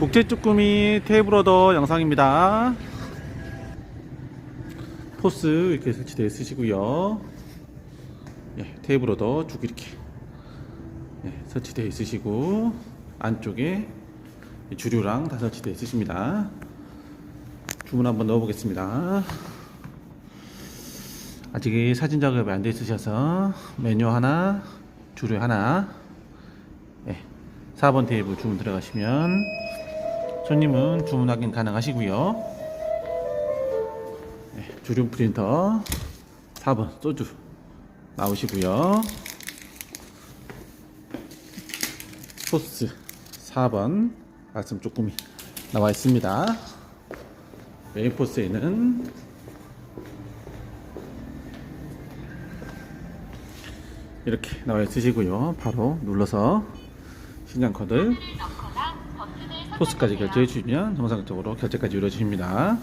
국제 쭈꾸미 테이블오더 영상입니다. 포스 이렇게 설치되어 있으시고요. 예, 테이블오더 쭉 이렇게 예, 설치되어 있으시고 안쪽에 주류랑 다 설치되어 있으십니다. 주문 한번 넣어 보겠습니다. 아직 사진 작업이 안 돼 있으셔서 메뉴 하나, 주류 하나, 예, 4번 테이블 주문 들어가시면 손님은 주문 확인 가능하시고요. 예, 주류 프린터 4번 소주 나오시고요. 소스 4번 말씀 조금이 나와 있습니다. 메인 포스에는 이렇게 나와 있으시고요. 바로 눌러서 신장 코드 포스까지 결제해 주시면 정상적으로 결제까지 이루어집니다.